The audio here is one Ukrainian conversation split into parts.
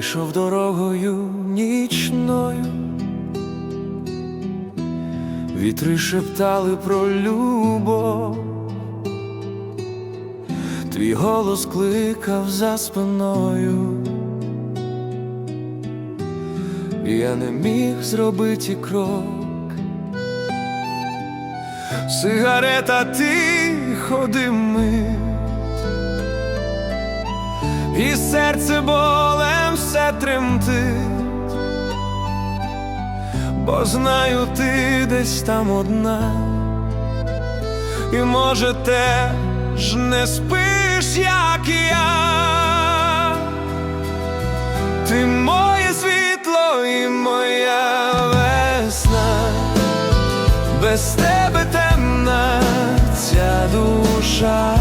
йшов дорогою нічною, вітри шептали про любов, твій голос кликав за спиною, я не міг зробити крок. Сигарета тихо димить. І серце болем все тремтить, бо знаю, ти десь там одна, і може теж не спиш, як і я. Ти моє світло і моя весна, без тебе темна ця душа.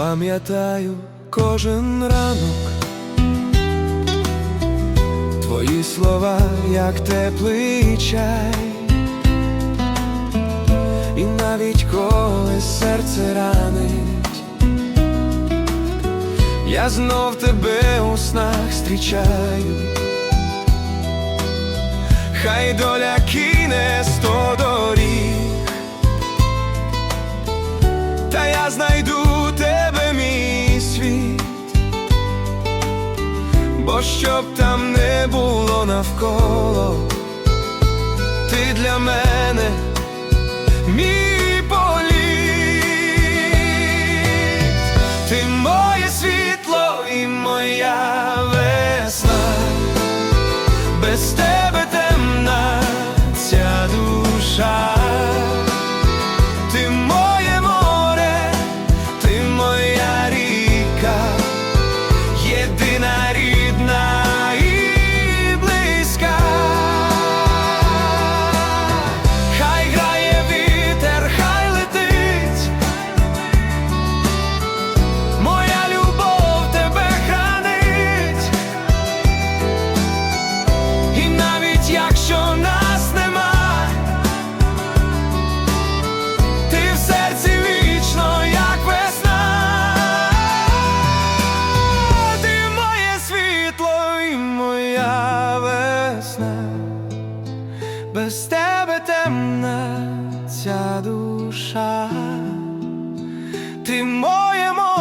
Пам'ятаю кожен ранок, твої слова, як теплий чай, і навіть коли серце ранить. Я знов тебе у снах зустрічаю, хай доля кине бо щоб там не було навколо, ти для мене мій політ, ти моє світло і моя весна, без тебе душа, ти моє море.